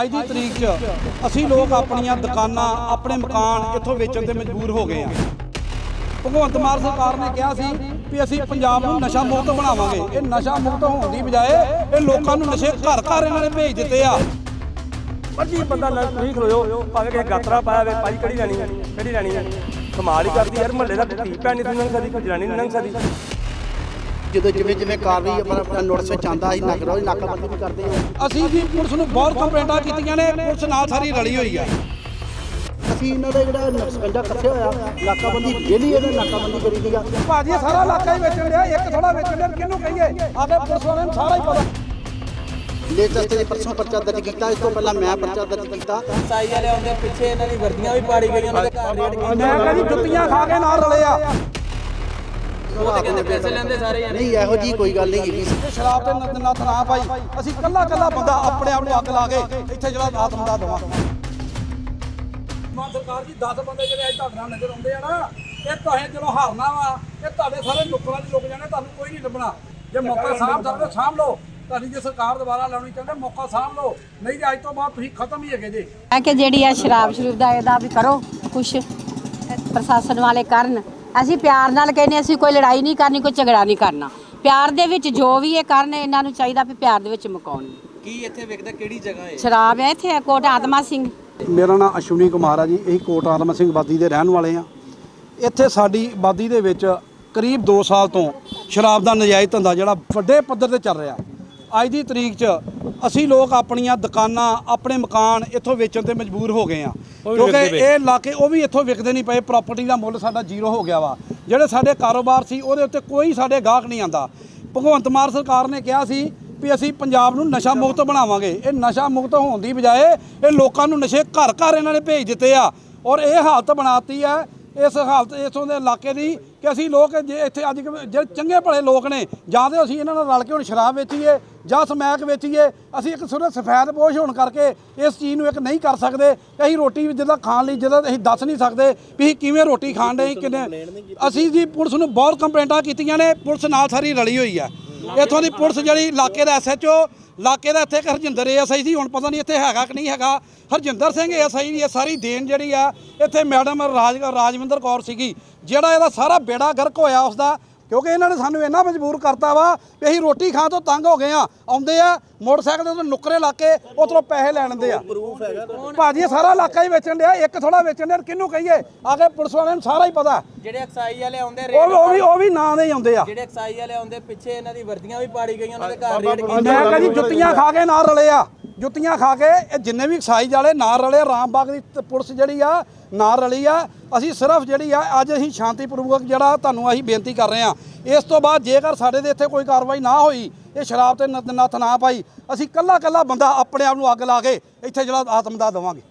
ਅੱਜ ਦੀ ਤਰੀਕ 'ਚ ਅਸੀਂ ਲੋਕ ਆਪਣੀਆਂ ਦੁਕਾਨਾਂ, ਆਪਣੇ ਮਕਾਨ ਇੱਥੋਂ ਵੇਚਣ ਤੇ ਮਜਬੂਰ ਹੋ ਗਏ ਆ। ਭਗਵੰਤ ਮਾਨ ਸਰਕਾਰ ਨੇ ਕਿਹਾ ਸੀ ਵੀ ਅਸੀਂ ਪੰਜਾਬ ਨੂੰ ਨਸ਼ਾ ਮੁਕਤ ਬਣਾਵਾਂਗੇ। ਇਹ ਨਸ਼ਾ ਮੁਕਤ ਹੋਣ ਦੀ ਬਜਾਏ ਇਹ ਲੋਕਾਂ ਨੂੰ ਨਸ਼ੇ ਘਰ ਘਰ ਇਹਨਾਂ ਨੇ ਭੇਜ ਦਿੱਤੇ ਆ। ਮਰਜ਼ੀ ਬੰਦਾ ਨਾ ਖਲੋਇਓ, ਭਾਵੇਂ ਕਿਸੇ ਗਾਤਰਾ ਪਾਇਆ ਵੇ ਭਾਈ ਕਿਹੜੀ ਲੈਣੀ ਕਿਹੜੀ ਲੈਣੀ ਹੈ? ਕਮਾਲ ਹੀ ਕਰਦੀ ਯਾਰ, ਮਹੱਲੇ ਦਾ ਧੀ ਭੈਣ ਨਹੀਂ ਲੰਘ ਸਕਦੀ ਕੋਈ ਜਨਾਨੀ ਨਹੀਂ ਲੰਘ ਸਕਦੀ ਜਦੋਂ ਜਿਵੇਂ ਜਿਵੇਂ ਕਾਰਵਾਈ ਆਪਣਾ ਆਪਣਾ ਨੋਟਿਸ ਵਿੱਚ ਆਂਦਾ ਅਸੀਂ ਨਗਰ ਉਹਦੀ ਨਾਕਾਬੰਦੀ ਵੀ ਕਰਦੇ ਹਾਂ ਅਸੀਂ ਜੀ ਪੁਲਿਸ ਨੂੰ ਬਹੁਤ ਕੰਪਲੇਂਟਾਂ ਕੀਤੀਆਂ ਨੇ ਪੁਲਿਸ ਨਾਲ ਸਾਰੀ ਰਲੀ ਹੋਈ ਆ। ਅਸੀਂ ਇਹਨਾਂ ਦਾ ਜਿਹੜਾ ਨਕਸ਼ਬੰਦਾ ਕੱਸਿਆ ਹੋਇਆ ਨਾਕਾਬੰਦੀ ਡੇਲੀ ਇਹਨਾਂ ਨਾਕਾਬੰਦੀ ਕਰੀ ਦੀ ਆ। ਭਾਜੀ ਇਹ ਸਾਰਾ ਇਲਾਕਾ ਹੀ ਵੇਚਣ ਰਿਹਾ ਇੱਕ ਥੋੜਾ ਵੇਚਣ ਰਿਹਾ ਕਿਹਨੂੰ ਕਹੀਏ? ਆਗੇ ਪੁਲਿਸ ਵਾਲਿਆਂ ਨੂੰ ਸਾਰਾ ਹੀ ਪਤਾ। ਲੇਟੈਸਟ ਦੇ ਪਰਸੋਂ ਪਰਚਾ ਦਰਜ ਕੀਤਾ ਇਸ ਤੋਂ ਪਹਿਲਾਂ ਮੈਂ ਪਰਚਾ ਦਰਜ ਕੀਤਾ। ਸਾਈ ਵਾਲੇ ਆਉਂਦੇ ਪਿੱਛੇ ਇਹਨਾਂ ਦੀ ਵਰਦੀਆਂ ਵੀ ਪਾੜੀ ਗਈਆਂ ਉਹਨਾਂ ਦੇ ਘਰ ਰੇਡ ਮੈਂ ਕਹਿੰਦੀ ਜੁੱਤੀਆਂ ਖਾ ਕੇ ਨਾਲ ਰਲੇ ਆ। ਉਹ ਤੇ ਕਹਿੰਦੇ ਪੈਸੇ ਲੈਂਦੇ ਸਾਰੇ ਯਾਰ। ਨਹੀਂ ਇਹੋ ਜੀ ਕੋਈ ਗੱਲ ਨਹੀਂ ਕੀਤੀ ਇਹ ਸ਼ਰਾਬ ਤੇ ਨੱਥ ਨੱਥ ਨਾ ਪਾਈ। ਅਸੀਂ ਕੱਲਾ ਕੱਲਾ ਬੰਦਾ ਆਪਣੇ ਆਪ ਨੂੰ ਅੱਗ ਲਾ ਕੇ ਇੱਥੇ ਜਿਹੜਾ ਆਤਮ ਦਾ ਦਵਾ। ਮਾਨ ਸਰਕਾਰ ਜੀ 10 ਬੰਦੇ ਜਿਹੜੇ ਅੱਜ ਤੁਹਾਡੇ ਨਾਲ ਨਜ਼ਰ ਆਉਂਦੇ ਆ ਨਾ ਇਹ ਤੁਹਾਡੇ ਜਦੋਂ ਹਾਰਨਾ ਵਾ। ਇਹ ਤੁਹਾਡੇ ਸਾਰੇ ਨੁਕਰਾਂ 'ਚ ਲੁਕ ਜਾਣੇ ਤੁਹਾਨੂੰ ਕੋਈ ਨਹੀਂ ਲੱਭਣਾ। ਜੇ ਮੌਕਾ ਸਾਂਭ ਲਓ। ਤੁਹਾਡੀ ਜੇ ਸਰਕਾਰ ਦੁਬਾਰਾ ਲਾਉਣੀ ਚਾਹੁੰਦੇ ਮੌਕਾ ਸਾਂਭ ਲਓ। ਨਹੀਂ ਤੇ ਅੱਜ ਤੋਂ ਬਾਅਦ ਤੁਸੀਂ ਖਤਮ ਹੀ ਹੈਗੇ ਜੇ। ਕਿ ਜਿਹੜੀ ਆ ਸ਼ਰਾਬ ਸ਼ਰੂਬ ਦਾ ਇਹਦਾ ਵੀ ਕਰੋ ਕੁਛ ਪ੍ਰਸ਼ਾਸਨ ਵਾਲੇ ਕਰਨ। ਅਸੀਂ ਪਿਆਰ ਨਾਲ ਕਹਿੰਦੇ ਅਸੀਂ ਕੋਈ ਲੜਾਈ ਨਹੀਂ ਕਰਨੀ ਕੋਈ ਝਗੜਾ ਨਹੀਂ ਕਰਨਾ। ਪਿਆਰ ਦੇ ਵਿੱਚ ਜੋ ਵੀ ਇਹ ਕਰਨ ਇਹਨਾਂ ਨੂੰ ਚਾਹੀਦਾ ਵੀ ਪਿਆਰ ਦੇ ਵਿੱਚ ਮੁਕਾਉਣ। ਕੀ ਇੱਥੇ ਵਿਕਦਾ ਕਿਹੜੀ ਜਗ੍ਹਾ ਹੈ? ਸ਼ਰਾਬ ਹੈ ਇੱਥੇ ਕੋਟ ਆਤਮਾ ਸਿੰਘ। ਮੇਰਾ ਨਾਮ ਅਸ਼ਵਨੀ ਕੁਮਾਰ ਆ ਜੀ ਇਹ ਕੋਟ ਆਲਮ ਸਿੰਘ ਬਾਦੀ ਦੇ ਰਹਿਣ ਵਾਲੇ ਆ। ਇੱਥੇ ਸਾਡੀ ਬਾਦੀ ਦੇ ਵਿੱਚ ਕਰੀਬ 2 ਸਾਲ ਤੋਂ ਸ਼ਰਾਬ ਦਾ ਨਜਾਇਜ਼ ਧੰਦਾ ਜਿਹੜਾ ਵੱਡੇ ਪੱਧਰ ਤੇ ਚੱਲ ਰਿਹਾ। ਅੱਜ ਦੀ ਤਰੀਕ 'ਚ ਅਸੀਂ ਲੋਕ ਆਪਣੀਆਂ ਦੁਕਾਨਾਂ ਆਪਣੇ ਮਕਾਨ ਇੱਥੋਂ ਵੇਚਣ ਤੇ ਮਜਬੂਰ ਹੋ ਗਏ ਆ ਕਿਉਂਕਿ ਇਹ ਇਲਾਕੇ ਉਹ ਵੀ ਇੱਥੋਂ ਵਿਕਦੇ ਨਹੀਂ ਪਏ ਪ੍ਰਾਪਰਟੀ ਦਾ ਮੁੱਲ ਸਾਡਾ ਜ਼ੀਰੋ ਹੋ ਗਿਆ ਵਾ। ਜਿਹੜੇ ਸਾਡੇ ਕਾਰੋਬਾਰ ਸੀ ਉਹਦੇ ਉੱਤੇ ਕੋਈ ਸਾਡੇ ਗਾਹਕ ਨਹੀਂ ਆਂਦਾ। ਭਗਵੰਤ ਮਾਨ ਸਰਕਾਰ ਨੇ ਕਿਹਾ ਸੀ ਵੀ ਅਸੀਂ ਪੰਜਾਬ ਨੂੰ ਨਸ਼ਾ ਮੁਕਤ ਬਣਾਵਾਂਗੇ। ਇਹ ਨਸ਼ਾ ਮੁਕਤ ਹੋਣ ਦੀ ਬਜਾਏ ਇਹ ਲੋਕਾਂ ਨੂੰ ਨਸ਼ੇ ਘਰ ਘਰ ਇਹਨਾਂ ਨੇ ਭੇਜ ਦਿੱਤੇ ਆ। ਔਰ ਇਹ ਹਾਲਤ ਬਣਾਤੀ ਹੈ ਇਸ ਹਾਲਤ ਇਥੋਂ ਦੇ ਇਲਾਕੇ ਦੀ ਕਿ ਅਸੀਂ ਲੋਕ ਜੇ ਇੱਥੇ ਅੱਜ ਜਿਹੜੇ ਚੰਗੇ ਭਲੇ ਲੋਕ ਨੇ ਜਾਂ ਤੇ ਅਸੀਂ ਇਹਨਾਂ ਨਾਲ ਰਲ ਕੇ ਹੁਣ ਸ਼ਰਾਬ ਵੇਚੀਏ ਜਾਂ ਸਮੈਕ ਵੇਚੀਏ ਅਸੀਂ ਇੱਕ ਸੁਰੇ ਸਫੈਦ ਪੋਸ਼ ਹੋਣ ਕਰਕੇ ਇਸ ਚੀਜ਼ ਨੂੰ ਇੱਕ ਨਹੀਂ ਕਰ ਸਕਦੇ ਅਸੀਂ ਰੋਟੀ ਵੀ ਜਿਹਦਾ ਖਾਣ ਲਈ ਜਿਹਦਾ ਅਸੀਂ ਦੱਸ ਨਹੀਂ ਸਕਦੇ ਵੀ ਅਸੀਂ ਕਿਵੇਂ ਰੋਟੀ ਖਾਣ ਦੇ ਕਿੰਨੇ ਅਸੀਂ ਜੀ ਪੁਲਿਸ ਨੂੰ ਬਹੁਤ ਕੰਪਲੇਂਟਾਂ ਕੀਤੀਆਂ ਨੇ ਪੁਲਿਸ ਨਾਲ ਸਾਰੀ ਰਲੀ ਹੋਈ ਹੈ ਇੱਥੋਂ ਦੀ ਪੁਲਿਸ ਜਿਹੜੀ ਇਲਾਕੇ ਦਾ ਐਸਐਚਓ ਇਲਾਕੇ ਦਾ ਇੱਥੇ ਹਰਜਿੰਦਰ ਏਐਸਆਈ ਸੀ ਹੁਣ ਪਤਾ ਨਹੀਂ ਇੱਥੇ ਹੈਗਾ ਕਿ ਨਹੀਂ ਹੈਗਾ। ਹਰਜਿੰਦਰ ਸਿੰਘ ਏਐਸਆਈ ਦੀ ਇਹ ਸਾਰੀ ਦੇਣ ਜਿਹੜੀ ਆ ਇੱਥੇ ਮੈਡਮ ਰਾਜ ਰਾਜਵਿੰਦਰ ਕੌਰ ਸੀਗੀ ਜਿਹੜਾ ਇਹਦਾ ਸਾਰਾ ਬੇੜਾ ਗਰਕ ਹੋਇਆ ਉਸ ਦਾ ਕਿਉਂਕਿ ਇਹਨਾਂ ਨੇ ਸਾਨੂੰ ਇੰਨਾ ਮਜਬੂਰ ਕਰਤਾ ਵਾ ਵੀ ਅਸੀਂ ਰੋਟੀ ਖਾਣ ਤੋਂ ਤੰਗ ਹੋ ਗਏ ਆ ਆਉਂਦੇ ਆ ਮੋਟਰਸਾਈਕਲ ਦੇ ਉੱਤੇ ਨੁੱਕਰੇ ਲਾ ਕੇ ਉਧਰੋਂ ਪੈਸੇ ਲੈ ਲੈਂਦੇ ਆ। ਭਾਜੀ ਇਹ ਸਾਰਾ ਇਲਾਕਾ ਹੀ ਵੇਚਣ ਡਿਆ ਇੱਕ ਥੋੜਾ ਵੇਚਣ ਡਿਆ ਕਿਹਨੂੰ ਕਹੀਏ? ਆਗੇ ਪੁਲਿਸ ਵਾਲਿਆਂ ਨੂੰ ਸਾਰਾ ਹੀ ਪਤਾ। ਜਿਹੜੇ ਅਕਸਾਈ ਵਾਲੇ ਆਉਂਦੇ ਉਹ ਉਹ ਵੀ ਉਹ ਵੀ ਨਾਂ ਦੇ ਹੀ ਆਉਂਦੇ ਆ। ਜਿਹੜੇ ਅਕਸਾਈ ਵਾਲੇ ਆਉਂਦੇ ਪਿੱਛੇ ਇਹਨਾਂ ਦੀ ਵਰਦੀਆਂ ਵੀ ਪਾੜੀ ਗਈਆਂ ਉਹਨਾਂ ਦੇ ਘਰ ਰੇਡ ਮੈਂ ਕਹਿੰਦੀ ਜੁੱਤੀਆਂ ਖਾ ਕੇ ਨਾਲ ਰਲੇ ਆ। ਜੁੱਤੀਆਂ ਖਾ ਕੇ ਇਹ ਜਿੰਨੇ ਵੀ ਸਾਈਜ਼ ਵਾਲੇ ਨਾਲ ਰਲੇ ਰਾਮਬਾਗ ਦੀ ਤ- ਪੁਲਿਸ ਜਿਹੜੀ ਆ ਨਾਲ ਰਲੀ ਆ ਅਸੀਂ ਸਿਰਫ ਜਿਹੜੀ ਆ ਅੱਜ ਅਸੀਂ ਸ਼ਾਂਤੀਪੂਰਵਕ ਜਿਹੜਾ ਤੁਹਾਨੂੰ ਅਸੀਂ ਬੇਨਤੀ ਕਰ ਰਹੇ ਆ। ਇਸ ਤੋਂ ਬਾਅਦ ਜੇਕਰ ਸਾਡੇ ਦੇ ਇੱਥੇ ਕੋਈ ਕਾਰਵਾਈ ਨਾ ਹੋਈ ਇਹ ਸ਼ਰਾਬ ਤੇ ਨੱਥ ਨੱਥ ਨਾ ਪਾਈ ਅਸੀਂ ਕੱਲਾ ਕੱਲਾ ਬੰਦਾ ਆਪਣੇ ਆਪ ਨੂੰ ਅੱਗ ਲਾ ਕੇ ਇੱਥੇ ਜਿਹੜਾ ਆਤਮ ਦਾ ਦੇਵਾਂਗੇ।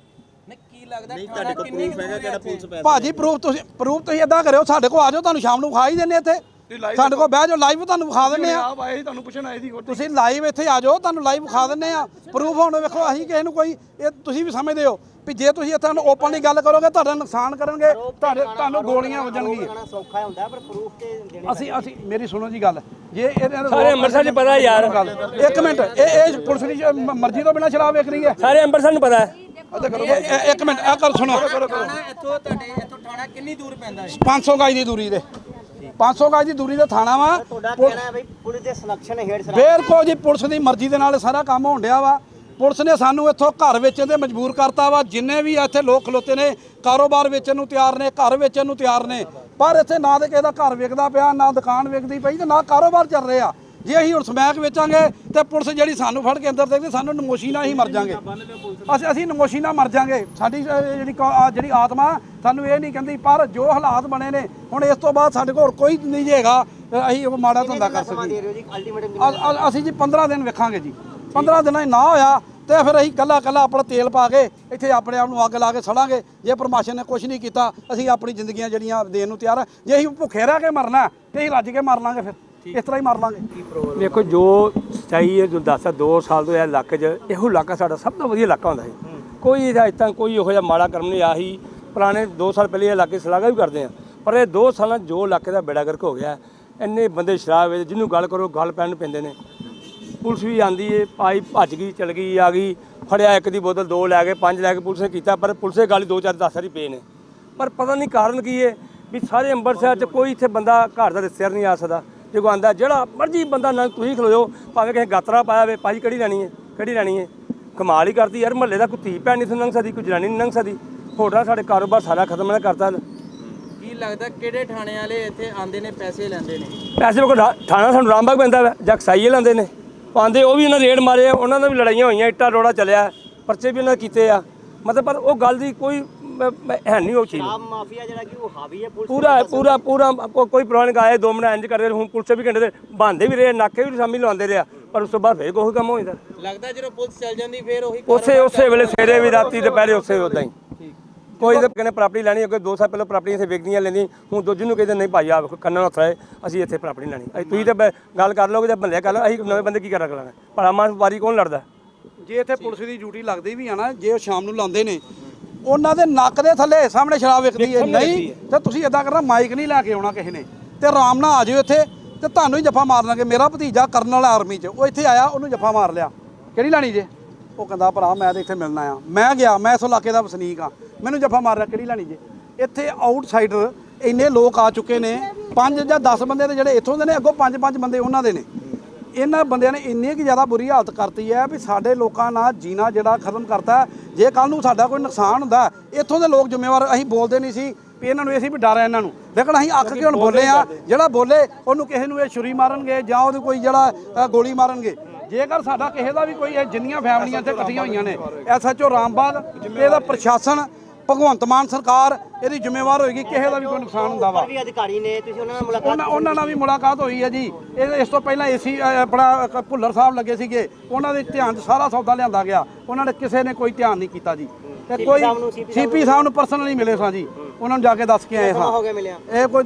ਨਹੀਂ ਕੀ ਲੱਗਦਾ ਤੁਹਾਡੇ ਕੋਲ ਪ੍ਰੂਫ ਹੈਗਾ ਕਿਹੜਾ ਪੁਲਿਸ ਭਾਜੀ ਪ੍ਰੂਫ ਤੁਸੀਂ ਪ੍ਰੂਫ ਤੁਸੀਂ ਇਦਾਂ ਕਰਿਓ ਸਾਡੇ ਕੋਲ ਆ ਜਾਓ ਤੁਹਾਨੂੰ ਸ਼ਾਮ ਨੂੰ ਵਿਖਾ ਹੀ ਦਿੰਨੇ ਇੱਥੇ। ਸਾਡੇ ਕੋਲ ਬਹਿ ਜਾਓ ਲਾਈਵ ਤੁਹਾਨੂੰ ਵਿਖਾ ਦਿੰਨੇ ਆ। ਆਏ ਤੁਹਾਨੂੰ ਪੁੱਛਣ ਆਏ ਸੀ ਤੁਸੀਂ ਲਾਈਵ ਇੱਥੇ ਆ ਜਾਓ ਤੁਹਾਨੂੰ ਲਾਈਵ ਵਿਖਾ ਦਿੰਨੇ ਆ। ਪ੍ਰੂਫ ਹੁਣ ਵੇਖੋ ਅਸੀਂ ਕਿਸੇ ਨੂੰ ਕੋਈ ਇਹ ਤੁਸੀਂ ਵੀ ਸਮਝਦੇ ਹੋ ਵੀ ਜੇ ਤੁਸੀਂ ਇੱਥੇ ਓਪਨਲੀ ਗੱਲ ਕਰੋਗੇ ਤੁਹਾਡਾ ਨੁਕਸਾਨ ਕਰਨਗੇ ਤੁਹਾਡੇ ਤੁਹਾਨੂੰ ਗੋਲੀਆਂ ਵੱਜਣਗੀਆਂ। ਸੌਖਾ ਹੁੰਦਾ ਪਰ ਪ੍ਰੂਫ ਤੇ ਅਸੀਂ ਅਸੀਂ ਮੇਰੀ ਸੁਣੋ ਜੀ ਗੱਲ। ਜੇ ਇਹਦੇ ਸਾਰੇ ਅੰਮ੍ਰਿਤਸਰ 'ਚ ਪਤਾ ਯਾਰ। ਇੱਕ ਮਿੰਟ ਇਹ ਇਹ ਪੁਲਿਸ ਦੀ ਮਰਜ਼ੀ ਤੋਂ ਬਿਨਾਂ ਸ਼ਰਾਬ ਵੇਚ ਰਹੀ ਹੈ। ਸਾਰੇ ਅੰਮ੍ਰਿਤਸਰ ਨੂੰ ਪਤਾ ਹੈ। ਇੱਕ ਮਿੰਟ ਇਹ ਗੱਲ ਸੁਣੋ। ਇੱਥੋਂ ਤੁਹਾਡੇ ਇੱਥੋਂ ਥਾਣਾ ਕਿੰਨੀ ਦੂਰ ਪੈਂਦਾ ਹੈ? 500 ਗਜ ਦੀ ਦੂਰੀ ਦੇ 500 ਗਜ ਦੀ ਦੂਰੀ ਦੇ ਥਾਣਾ ਵਾ। ਤੁਹਾਡਾ ਕਹਿਣਾ ਹੈ ਬਈ ਪੁਲਿਸ ਦੇ ਸਿਲੈਕਸ਼ਨ ਹੇਡ ਬਿਲਕੁਲ ਜੀ ਪੁਲਿਸ ਦੀ ਮਰਜ਼ੀ ਦੇ ਨਾਲ ਸਾਰਾ ਕੰਮ ਹੋਣ ਡਿਆ ਵਾ। ਪੁਲਿਸ ਨੇ ਸਾਨੂੰ ਇੱਥੋਂ ਘਰ ਵੇਚਣ ਤੇ ਮਜਬੂਰ ਕਰਤਾ ਵਾ। ਜਿੰਨੇ ਵੀ ਇੱਥੇ ਲੋਕ ਖਲੋਤੇ ਨੇ ਕਾਰੋਬਾਰ ਵੇਚਣ ਨੂੰ ਤਿਆਰ ਨੇ ਘਰ ਵੇਚਣ ਨੂੰ ਤਿਆਰ ਨੇ। ਪਰ ਇੱਥੇ ਨਾ ਤੇ ਕਿਸੇ ਦਾ ਘਰ ਵਿਕਦਾ ਪਿਆ ਨਾ ਦੁਕਾਨ ਵਿਕਦੀ ਪਈ ਤੇ ਨਾ ਕਾਰੋਬਾਰ ਚੱਲ ਰਿਹਾ। ਜੇ ਅਸੀਂ ਹੁਣ ਸਮੈਕ ਵੇਚਾਂਗੇ ਤੇ ਪੁਲਿਸ ਜਿਹੜੀ ਸਾਨੂੰ ਫੜ ਕੇ ਅੰਦਰ ਦੇਖਦੀ ਸਾਨੂੰ ਨਮੋਸ਼ੀ ਨਾਲ ਹੀ ਮਰ ਜਾਾਂਗੇ। ਅਸੀਂ ਅਸੀਂ ਨਮੋਸ਼ੀ ਨਾਲ ਮਰ ਜਾਾਂਗੇ। ਸਾਡੀ ਜਿਹੜੀ ਜਿਹੜੀ ਆਤਮਾ ਸਾਨੂੰ ਇਹ ਨਹੀਂ ਕਹਿੰਦੀ ਪਰ ਜੋ ਹਾਲਾਤ ਬਣੇ ਨੇ ਹੁਣ ਇਸ ਤੋਂ ਬਾਅਦ ਸਾਡੇ ਕੋਲ ਕੋਈ ਨਹੀਂ ਜੇਗਾ ਅਸੀਂ ਉਹ ਮਾੜਾ ਧੰਦਾ ਕਰ ਸਕੀਏ। ਅਸੀਂ ਜੀ 15 ਦਿਨ ਵੇਖਾਂਗੇ ਜੀ। 15 ਦਿਨਾਂ 'ਚ ਨਾ ਹੋਇਆ ਤੇ ਫਿਰ ਅਸੀਂ ਕੱਲਾ ਕੱਲਾ ਆਪਣਾ ਤੇਲ ਪਾ ਕੇ ਇੱਥੇ ਆਪਣੇ ਆਪ ਨੂੰ ਅੱਗ ਲਾ ਕੇ ਸੜਾਂਗੇ। ਜੇ ਪ੍ਰਮਾਸ਼ਨ ਨੇ ਕੁਝ ਨਹੀਂ ਕੀਤਾ ਅਸੀਂ ਆਪਣੀ ਜ਼ਿੰਦਗੀਆਂ ਜਿਹੜੀਆਂ ਦੇਣ ਨੂੰ ਤਿਆਰ ਹਾਂ ਜੇ ਅਸੀਂ ਭੁੱਖੇ ਰਹਿ ਕੇ ਮਰਨਾ ਤੇ ਅਸੀਂ ਰੱਜ ਕੇ ਮਰ ਲਾਂਗੇ ਫਿਰ। ਇਸ ਤਰ੍ਹਾਂ ਹੀ ਮਰ ਲਾਂਗੇ। ਵੇਖੋ ਜੋ ਸਚਾਈ ਹੈ ਜੋ ਦੱਸਿਆ 2 ਸਾਲ ਤੋਂ ਇਹ ਇਲਾਕੇ 'ਚ ਇਹੋ ਇਲਾਕਾ ਸਾਡਾ ਸਭ ਤੋਂ ਵਧੀਆ ਇਲਾਕਾ ਹੁੰਦਾ ਸੀ ਕੋਈ ਅਜੇ ਤੱਕ ਕੋਈ ਇਹੋ ਜਿਹਾ ਮਾੜਾ ਕਰਮ ਨਹੀਂ ਆਹੀ ਪੁਰਾਣੇ 2 ਸਾਲ ਪਹਿਲੇ ਇਹ ਇਲਾਕੇ ਸਲਾਗਾ ਵੀ ਕਰਦੇ ਆ। ਪਰ ਇਹ 2 ਸਾਲਾਂ 'ਚ ਜੋ ਇਲਾਕੇ ਦਾ ਬੇੜਾ ਗਰਕ ਹੋ ਗਿਆ ਇੰਨੇ ਬੰਦੇ ਸ਼ਰਾਬ ਵੇਚ ਜਿਹਨੂੰ ਗੱਲ ਕਰੋ ਗੱਲ ਪੈਣ ਨੂੰ ਪੈਂਦੇ ਨੇ। ਪੁਲਿਸ ਵੀ ਆਂਦੀ ਏ ਪਾਈ ਭੱਜ ਗਈ ਚਲ ਗਈ ਆ ਗਈ ਫੜਿਆ ਇੱਕ ਦੀ ਬੋਤਲ ਦੋ ਲੈ ਕੇ ਪੰਜ ਲੈ ਕੇ ਪੁਲਿਸ ਨੇ ਕੀਤਾ ਪਰ ਪੁਲਿਸੇ ਗੱਲ ਦੋ ਚਾਰ ਦਸ ਵਾਰੀ ਪਏ ਨੇ। ਪਰ ਪਤਾ ਨਹੀਂ ਕਾਰਨ ਕੀ ਏ ਵੀ ਸਾਰੇ ਅੰਮ੍ਰਿਤਸਰ 'ਚ ਕੋਈ ਇੱਥੇ ਬੰਦਾ ਘਰ ਦਾ ਰਿਸ਼ਤੇਦਾਰ ਨਹੀਂ ਆ ਸਕਦਾ। ਜੇ ਕੋਈ ਆਂਦਾ ਜਿਹੜਾ ਮਰਜ਼ੀ ਬੰਦਾ ਨਾ ਤੁਸੀਂ ਖਲੋਇਓ ਭਾਵੇਂ ਕਿਸੇ ਗਾਤਰਾ ਪਾਇਆ ਵੇ ਭਾਜੀ ਕਿਹੜੀ ਲੈਣੀ ਏ ਕਿਹੜੀ ਲੈਣੀ ਏ ਕਮਾਲ ਹੀ ਕਰਦੀ ਯਾਰ ਮਹੱਲੇ ਦਾ ਕੋਈ ਧੀ ਭੈਣ ਨਹੀਂ ਲੰਘ ਸਕਦੀ ਕੋਈ ਜਨਾਨੀ ਨਹੀਂ ਲੰਘ ਸਕਦੀ। ਹੋਟਲਾਂ ਸਾਡੇ ਕਾਰੋਬਾਰ ਸਾਰਾ ਖਤਮ ਨਾ ਕਰਤਾ। ਕੀ ਲੱਗਦਾ ਕਿਹੜੇ ਥਾਣੇ ਵਾਲੇ ਇੱਥੇ ਆਂਦੇ ਨੇ ਪੈਸੇ ਲੈਂਦੇ ਨੇ? ਪੈਸੇ ਕੋਲ ਥਾਣਾ ਸਾਨੂੰ ਰਾਮਬਾਗ ਪੈਂਦਾ ਵਾ ਜਾਂ ਕਸਾਈਏ ਲਾਉਂਦੇ ਨੇ। ਪਾਉਂਦੇ ਉਹ ਵੀ ਉਹਨਾਂ ਰੇਡ ਮਾਰੇ ਉਹਨਾਂ ਨਾਲ ਵੀ ਲੜਾਈਆਂ ਹੋਈਆਂ ਇੱਟਾਂ ਰੋੜਾ ਚੱਲਿਆ ਪਰਚੇ ਵੀ ਉਹਨਾਂ ਕੀਤੇ ਆ। ਮਤਲਬ ਪਰ ਉਹ ਗੱਲ ਦੀ ਕੋਈ ਹੈ ਨਹੀਂ ਉਹ ਚੀਜ਼। ਮਾਫੀਆ ਜਿਹੜਾ ਕਿ ਉਹ ਹਾਵੀ ਹੈ ਪੁਲਿਸ ਪੂਰਾ ਪੂਰਾ ਪੂਰਾ ਕੋ- ਕੋਈ ਪੁਰਾਣੇ ਗਾਏ ਦੋ ਮਿੰਟ ਇੰਜ ਕਰਦੇ ਹੁਣ ਪੁਲਿਸ ਵੀ ਘੰਟੇ ਦੇ ਬੰਦੇ ਵੀ ਰਹੇ ਨਾਕੇ ਵੀ ਸ਼ਾਮੀ ਲਵਾਉਂਦੇ ਰਿਹਾ ਪਰ ਉਸ ਤੋਂ ਬਾਅਦ ਫੇਰ ਕੋਈ ਕੰਮ ਹੋ ਜਾਂਦਾ ਲੱਗਦਾ ਜਦੋਂ ਪੁਲਿਸ ਚੱਲ ਜਾਂਦੀ ਫਿਰ ਉਹੀ ਉਸੇ ਉਸੇ ਵੇਲੇ ਸਵੇਰੇ ਵੀ ਰਾਤੀ ਦੁਪਹਿਰੇ ਉਸੇ ਉਦਾਂ ਹੀ। ਕੋਈ ਤਾਂ ਕਹਿੰਦੇ ਪ੍ਰਾਪਰਟੀ ਲੈਣੀ ਅੱਗੇ 2 ਸਾਲ ਪਹਿਲਾਂ ਪ੍ਰਾਪਰਟੀ ਇੱਥੇ ਵਿਕਦੀਆਂ ਲੈਂਦੀ ਹੁਣ ਦੂਜੇ ਨੂੰ ਕਹਿੰਦੇ ਨਹੀਂ ਭਾਈ ਆ ਕੰਨਾਂ ਨਾਲ ਹੈ ਅਸੀਂ ਇੱਥੇ ਪ੍ਰਾਪਰਟੀ ਲੈਣੀ। ਅਸੀਂ ਤੁਸੀਂ ਤਾਂ ਬ- ਗੱਲ ਕਰ ਲਓਗੇ ਜਾਂ ਬੰਦੇ ਕਰ ਲਓ ਅਸੀਂ ਨਵੇਂ ਬੰਦੇ ਕੀ ਕਰਾਂ ਕਰਾਂਗੇ ਭਲਾ ਮਾਂ ਵਾਰੀ ਕੌਣ ਲੜਦਾ? ਜੇ ਇੱਥੇ ਪੁਲਿਸ ਦੀ ਡਿਊਟੀ ਲੱਗਦੀ ਵੀ ਆ ਨਾ ਜੇ ਉਹ ਸ਼ਾਮ ਨੂੰ ਲਾਉਂਦੇ ਨੇ ਉਹਨਾਂ ਦੇ ਨੱਕ ਦੇ ਥੱਲੇ ਸਾਹਮਣੇ ਸ਼ਰਾਬ ਵਿਕਦੀ ਹੈ ਨਹੀਂ ਤੇ ਤੁਸੀਂ ਇਦਾਂ ਕਰਨਾ ਮਾਈਕ ਨਹੀਂ ਲੈ ਕੇ ਆਉਣਾ ਕਿਸੇ ਨੇ। ਤੇ ਆਰਾਮ ਨਾਲ ਆ ਜਿਓ ਇੱਥੇ ਤੇ ਤੁਹਾਨੂੰ ਹੀ ਜੱਫਾ ਮਾਰ ਲਾਂਗੇ। ਮੇਰਾ ਭਤੀਜਾ ਕਰਨਲ ਆਰਮੀ 'ਚ ਉਹ ਇੱਥੇ ਆਇਆ ਉਹਨੂੰ ਜੱਫਾ ਮਾਰ ਲਿਆ। ਕਿਹੜੀ ਲੈਣੀ ਜੇ? ਉਹ ਕਹਿੰਦਾ ਭਰਾ ਮੈਂ ਤਾਂ ਇੱਥੇ ਮਿਲਣਾ ਆ ਮੈਂ ਗਿਆ ਮੈਂ ਇਸ ਇਲਾਕੇ ਦਾ ਵਸਨੀਕ ਆ ਮੈਨੂੰ ਜੱਫਾ ਮਾਰ ਲਿਆ ਕਿਹੜੀ ਲੈਣੀ ਜੇ? ਇੱਥੇ ਆਊਟਸਾਈਡਰ ਇੰਨੇ ਲੋਕ ਆ ਚੁੱਕੇ ਨੇ। ਪੰਜ ਜਾਂ 10 ਬੰਦੇ ਤੇ ਜਿਹੜੇ ਇੱਥੋਂ ਦੇ ਨੇ ਅੱਗੋਂ ਪੰਜ ਪੰਜ ਬੰਦੇ ਉਹਨਾਂ ਦੇ ਨੇ। ਇਹਨਾਂ ਬੰਦਿਆਂ ਨੇ ਇੰਨੀ ਕਿ ਜ਼ਿਆਦਾ ਬੁਰੀ ਹਾਲਤ ਕਰਤੀ ਹੈ ਵੀ ਸਾਡੇ ਲੋਕਾਂ ਨਾਲ ਜੀਣਾ ਜਿਹੜਾ ਖਤਮ ਕਰਤਾ। ਜੇ ਕੱਲ ਨੂੰ ਸਾਡਾ ਕੋਈ ਨੁਕਸਾਨ ਹੁੰਦਾ ਇੱਥੋਂ ਦੇ ਲੋਕ ਜ਼ਿੰਮੇਵਾਰ ਅਸੀਂ ਬੋਲਦੇ ਨਹੀਂ ਸੀ ਵੀ ਇਹਨਾਂ ਨੂੰ ਇਹ ਸੀ ਵੀ ਡਰ ਹੈ ਇਹਨਾਂ ਨੂੰ। ਲੇਕਿਨ ਅਸੀਂ ਅੱਕ ਕੇ ਹੁਣ ਬੋਲੇ ਆ ਜਿਹੜਾ ਬੋਲੇ ਉਹਨੂੰ ਕਿਸੇ ਨੂੰ ਇਹ ਛੁਰੀ ਮਾਰਨਗੇ ਜਾਂ ਉਹਦੇ ਕੋਈ ਜਿਹੜਾ ਗੋਲੀ ਮਾਰਨਗੇ। ਜੇਕਰ ਸਾਡਾ ਕਿਸੇ ਦਾ ਵੀ ਕੋਈ ਇਹ ਜਿੰਨੀਆਂ ਫੈਮਲੀਆਂ ਇੱਥੇ ਇਕੱਠੀਆਂ ਹੋਈਆਂ ਨੇ ਐਸਐਚਓ ਰਾਮਬਾਗ ਤੇ ਇਹਦਾ ਪ੍ਰਸ਼ਾਸਨ ਭਗਵੰਤ ਮਾਨ ਸਰਕਾਰ ਇਹਦੀ ਜ਼ਿੰਮੇਵਾਰ ਹੋਏਗੀ ਕਿਸੇ ਦਾ ਵੀ ਕੋਈ ਨੁਕਸਾਨ ਹੁੰਦਾ ਵਾ। ਵੀ ਅਧਿਕਾਰੀ ਨੇ ਤੁਸੀਂ ਉਹਨਾਂ ਨਾਲ ਮੁਲਾਕਾਤ ਉਹਨਾਂ ਨਾਲ ਵੀ ਮੁਲਾਕਾਤ ਹੋਈ ਹੈ ਜੀ। ਇਹ ਇਸ ਤੋਂ ਪਹਿਲਾਂ ਏਸੀ ਆਪਣਾ ਭੁੱਲਰ ਸਾਹਿਬ ਲੱਗੇ ਸੀਗੇ। ਉਹਨਾਂ ਦੇ ਧਿਆਨ 'ਚ ਸਾਰਾ ਸੌਦਾ ਲਿਆਂਦਾ ਗਿਆ। ਉਹਨਾਂ ਨੇ ਕਿਸੇ ਨੇ ਕੋਈ ਧਿਆਨ ਨਹੀਂ ਕੀਤਾ ਜੀ। ਤੇ ਕੋਈ ਸੀਪੀ ਸਾਹਿਬ ਨੂੰ ਪਰਸਨਲੀ ਮਿਲੇ ਸਾਂ ਜੀ। ਉਹਨਾਂ ਨੂੰ ਜਾ ਕੇ ਦੱਸ ਕੇ ਆਏ ਹੋ ਮਿਲਿਆ? ਇਹ ਕੋਈ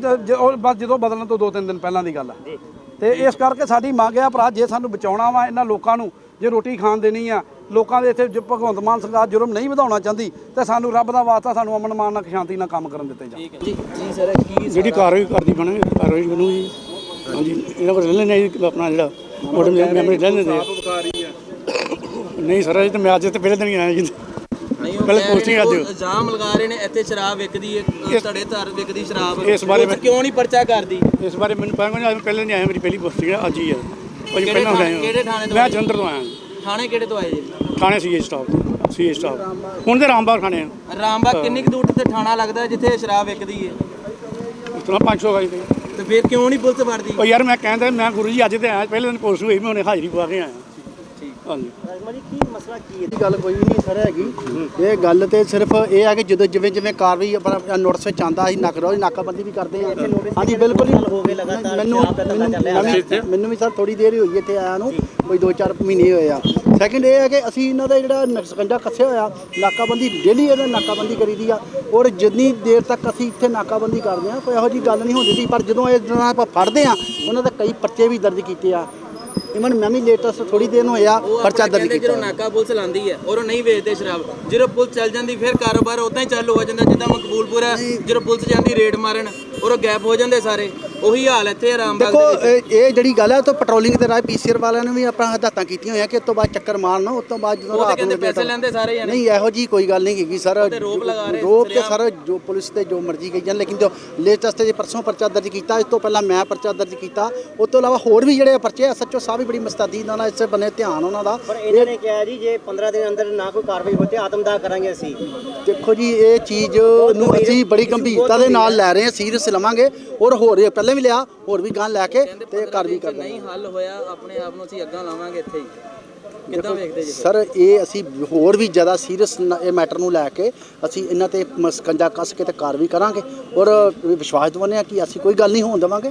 ਬਸ ਜਦੋਂ ਬਦਲਣ ਤੋਂ ਦੋ ਤਿੰਨ ਦਿਨ ਪਹਿਲਾਂ ਦੀ ਗੱਲ ਹੈ ਤੇ ਇਸ ਕਰਕੇ ਸਾਡੀ ਮੰਗ ਆ ਭਰਾ ਜੇ ਸਾਨੂੰ ਬਚਾਉਣਾ ਵਾ ਇਹਨਾਂ ਲੋਕਾਂ ਨੂੰ ਜੇ ਰੋਟੀ ਖਾਣ ਦੇਣੀ ਆ ਲੋਕਾਂ ਦੇ ਇੱਥੇ ਜੋ ਭਗਵੰਤ ਮਾਨ ਸਰਕਾਰ ਜੁਰਮ ਨਹੀਂ ਵਧਾਉਣਾ ਚਾਹੁੰਦੀ ਤੇ ਸਾਨੂੰ ਰੱਬ ਦਾ ਵਾਸਤਾ ਸਾਨੂੰ ਅਮਨ ਮਾਨ ਨਾਲ ਸ਼ਾਂਤੀ ਨਾਲ ਕੰਮ ਕਰਨ ਦਿੱਤੇ ਜਾਣ। ਜੀ। ਜੀ ਸਰ ਕੀ ਜਿਹੜੀ ਕਾਰਵਾਈ ਕਰਦੀ ਬਣੇ ਕਾਰਵਾਈ ਬਣੂ ਜੀ। ਹਾਂਜੀ ਇਹਨਾਂ ਕੋਲ ਲੈਣੇ ਨਹੀਂ ਆਪਣਾ ਜਿਹੜਾ ਮੋਟਰ ਮੈਮਰੀ ਲੈਣੇ ਦੇ ਨਹੀਂ ਸਰ ਇਹ ਤਾਂ ਮੈਂ ਅੱਜ ਤੇ ਪਹਿਲੇ ਦਿਨ ਹੀ ਆਇਆ ਜੀ। ਨਹੀਂ ਉਹ ਪਹਿਲੇ ਕਹਿ ਰਹੇ posting ਨੇ, ਉਹ ਅੱਜ। ਇਲਜ਼ਾਮ ਲਗਾ ਰਹੇ ਨੇ ਇੱਥੇ ਸ਼ਰਾਬ ਵਿਕਦੀ ਹੈ ਧੜੇ ਧਰ ਵਿਕਦੀ ਸ਼ਰਾਬ। ਇਸ ਬਾਰੇ ਪੁਲਿਸ ਕਿਉਂ ਨਹੀਂ ਪਰਚਾ ਕਰਦੀ? ਇਸ ਬਾਰੇ ਮੈਨੂੰ ਪਤਾ ਨਹੀਂ ਅੱਜ ਪਹਿਲੇ ਨਹੀਂ ਆਇਆ ਮੇਰੀ ਪਹਿਲੀ ਪੋਸਟਿੰਗ ਹੈ ਅੱਜ ਹੀ ਹੈ ਉਹ ਕਿਹੜੇ ਪਹਿਲਾਂ ਥਾਣੇ- ਆਇਆ। ਕਿਹੜੇ ਥਾਣੇ ਤੋਂ ਮੈਂ ਆਏ? ਜਲੰਧਰ ਤੋਂ ਆਇਆ। ਜੀ। ਥਾਣੇ ਕਿਹੜੇ ਤੋਂ ਆਏ ਜੀ? ਥਾਣੇ ਸੀਏ ਸਟਾਫ ਸੀਏ ਸਟਾਫ ਹੁਣ ਦੇ ਰਾਮਬਾਗ ਥਾਣੇ ਆ। ਰਾਮਬਾਗ ਕਿੰਨੀ ਕੁ ਦੂਰ ਤੇ ਥਾਣਾ ਲੱਗਦਾ ਜਿੱਥੇ ਸ਼ਰਾਬ ਵਿਕਦੀ ਹੈ ਇਤਨਾ 500 ਗਾਈ ਤੇ। ਤੇ ਫਿਰ ਕਿਉਂ ਨਹੀਂ ਪੁਲਿਸ ਵੜਦੀ? ਉਹ ਯਾਰ ਮੈਂ ਕਹਿੰਦਾ ਮੈਂ ਗੁਰੂ ਜੀ ਅੱਜ ਤੇ ਆਇਆ ਪਹਿਲੇ ਦਿਨ ਪੋਸਟ ਹੋਈ ਮੈਂ ਹੁਣੇ ਹਾਜ਼ਰੀ ਪਵਾ ਕੇ ਆਇਆ। ਹਾਂਜੀ। ਰਾਜਮਾ ਜੀ ਕੀ ਮਸਲਾ ਕੀ ਹੈ? ਇਹ ਗੱਲ ਕੋਈ ਵੀ ਨਹੀਂ ਸਰ ਹੈਗੀ। ਇਹ ਗੱਲ ਤੇ ਸਿਰਫ ਇਹ ਆ ਕਿ ਜਦੋਂ ਜਿਵੇਂ ਜਿਵੇਂ ਕਾਰਵਾਈ ਆਪਣਾ ਨੋਟਿਸ ਵਿੱਚ ਆਂਦਾ ਅਸੀਂ ਨਾਕਾਬੰਦੀ ਵੀ ਕਰਦੇ ਹਾਂ। ਹਾਂਜੀ ਬਿਲਕੁਲ ਹੀ। ਹੋ ਗਏ ਲਗਾਤਾਰ ਮੈਨੂੰ ਵੀ- ਸਰ ਥੋੜੀ ਦੇਰ ਹੀ ਹੋਈ ਇੱਥੇ ਆਇਆ ਨੂੰ ਕੋਈ 2-4 ਮਹੀਨੇ ਹੋਏ ਆ। ਸੈਕਿੰਡ ਇਹ ਹੈ ਕਿ ਅਸੀਂ ਇਹਨਾਂ ਦਾ ਜਿਹੜਾ ਨਕਸ਼ਕੰਡਾ ਕੱਸਿਆ ਹੋਇਆ ਨਾਕਾਬੰਦੀ ਡੇਲੀ ਇਹਨਾਂ ਨਾਕਾਬੰਦੀ ਕਰੀਦੀ ਆ। ਔਰ ਜਿੰਨੀ ਦੇਰ ਤੱਕ ਅਸੀਂ ਇੱਥੇ ਨਾਕਾਬੰਦੀ ਕਰਦੇ ਆ ਕੋਈ ਇਹੋ ਜੀ ਗੱਲ ਨਹੀਂ ਹੁੰਦੀ ਸੀ। ਪਰ ਜਦੋਂ ਇਹ ਆਪਾਂ ਫੜਦੇ ਆ ਉਹਨਾਂ ਦੇ ਕਈ ਪਰਚੇ ਵੀ ਦਰਜ ਕੀਤੇ ਆ। ਇਵਨ ਮੈਂ ਵੀ ਲੇਟੈਸਟ ਥੋੜੀ ਦੇਰ ਨੂੰ ਹੋਇਆ ਪਰਚਾ ਦਰਜ ਕੀਤਾ ਜਦੋਂ ਨਾਕਾ ਪੁਲਿਸ ਲਾਂਦੀ ਹੈ ਔਰ ਉਹ ਨਹੀਂ ਵੇਚਦੇ ਸ਼ਰਾਬ। ਜਦੋਂ ਪੁਲਿਸ ਚੱਲ ਜਾਂਦੀ ਫਿਰ ਕਾਰੋਬਾਰ ਉਦਾਂ ਹੀ ਚਾਲੂ ਹੋ ਜਾਂਦਾ ਜਿੱਦਾਂ ਮਕਬੂਲਪੁਰ ਹੈ ਜਦੋਂ ਪੁਲਿਸ ਜਾਂਦੀ ਰੇਡ ਮਾਰਨ ਔਰ ਉਹ ਗੈਪ ਹੋ ਜਾਂਦੇ ਸਾਰੇ। ਉਹੀ ਹਾਲ ਇੱਥੇ ਆਰਾਮਬਾਗ ਦੇਖੋ ਦੇ ਵਿੱਚ। ਇਹ ਇਹ ਜਿਹੜੀ ਗੱਲ ਹੈ ਉਹ ਤਾਂ ਪੈਟਰੋਲਿੰਗ ਦੇ ਰਾਹ ਪੀਸੀਆਰ ਵਾਲਿਆਂ ਨੇ ਵੀ ਆਪਣਾ ਹਦਾਇਤਾਂ ਕੀਤੀਆਂ ਹੋਈਆਂ ਕਿ ਉਸ ਤੋਂ ਬਾਅਦ ਚੱਕਰ ਮਾਰਨਾ ਉਸ ਤੋਂ ਬਾਅਦ ਜਦੋਂ ਰਾਤ ਨੂੰ ਪੈਸੇ ਲੈਂਦੇ ਸਾਰੇ ਜਾਣੇ। ਨਹੀਂ ਇਹੋ ਜੀ ਕੋਈ ਗੱਲ ਨਹੀਂ ਹੈਗੀ ਸਰ। ਰੋਪ ਲਗਾ ਰਹੇ ਰੋਪ ਤੇ। ਸਰ ਜੋ ਪੁਲਿਸ ਤੇ ਜੋ ਮਰਜ਼ੀ ਕਹੀ ਜਾਣ ਲੇਕਿਨ ਜੋ ਲੇਟੈਸਟ ਜੇ ਪਰਸੋਂ ਪਰਚਾ ਦਰਜ ਕੀਤਾ ਇਸ ਤੋਂ ਪਹਿਲਾਂ ਮੈਂ ਪਰਚਾ ਦਰਜ ਕੀਤਾ ਉਸ ਤੋਂ ਇਲਾਵਾ ਹੋਰ ਵੀ ਜਿਹੜੇ ਪਰਚੇ ਐਸਐਚਓ ਸਾਹਿਬ ਵੀ ਬੜੀ ਮਸਤਾਦੀ ਨਾਲ ਇਸੇ ਬੰਨੇ ਧਿਆਨ ਉਹਨਾਂ ਦਾ। ਪਰ ਇਹਨਾਂ ਨੇ ਕਿਹਾ ਜੀ ਜੇ 15 ਦਿਨ ਅੰਦਰ ਨਾ ਕੋਈ ਕਾਰਵਾਈ ਹੋਈ ਤੇ ਆਤਮਦਾਹ ਕਰਾਂਗੇ ਅਸੀਂ। ਦੇਖੋ ਜੀ ਇਹ ਚੀਜ਼ ਨੂੰ ਅਸੀਂ ਬੜੀ ਗੰਭੀਰਤਾ ਦੇ ਨਾਲ ਲੈ ਰਹੇ ਹਾਂ ਸੀਰੀਅਸ ਲਵਾਂਗੇ। ਔਰ ਹੋਰ ਪਹਿਲੇ ਵੀ ਲਿਆ ਹੋਰ ਵੀ ਗਾਂ ਲੈ ਕੇ ਤੇ ਕਾਰਵਾਈ ਕਰਦੇ ਨਹੀਂ ਹੱਲ ਹੋਇਆ ਆਪਣੇ ਆਪ ਨੂੰ ਅਸੀਂ ਅੱਗਾ ਲਾਵਾਂਗੇ ਇੱਥੇ ਹੀ। ਕਿੱਦਾਂ ਵੇਖਦੇ ਜੀ? ਸਰ ਇਹ ਅਸੀਂ ਹੋਰ ਵੀ ਜ਼ਿਆਦਾ ਸੀਰੀਅਸ ਇਹ ਮੈਟਰ ਨੂੰ ਲੈ ਕੇ ਅਸੀਂ ਇਹਨਾਂ ਤੇ ਮਸਕੰਜਾ ਕੱਸ ਕੇ ਤੇ ਕਾਰਵਾਈ ਕਰਾਂਗੇ। ਔਰ ਵਿਸ਼ਵਾਸ ਦਿਵਾਉਂਦੇ ਹਾਂ ਕਿ ਅਸੀਂ ਕੋਈ ਗੱਲ ਨਹੀਂ ਹੋਣ ਦੇਵਾਂਗੇ।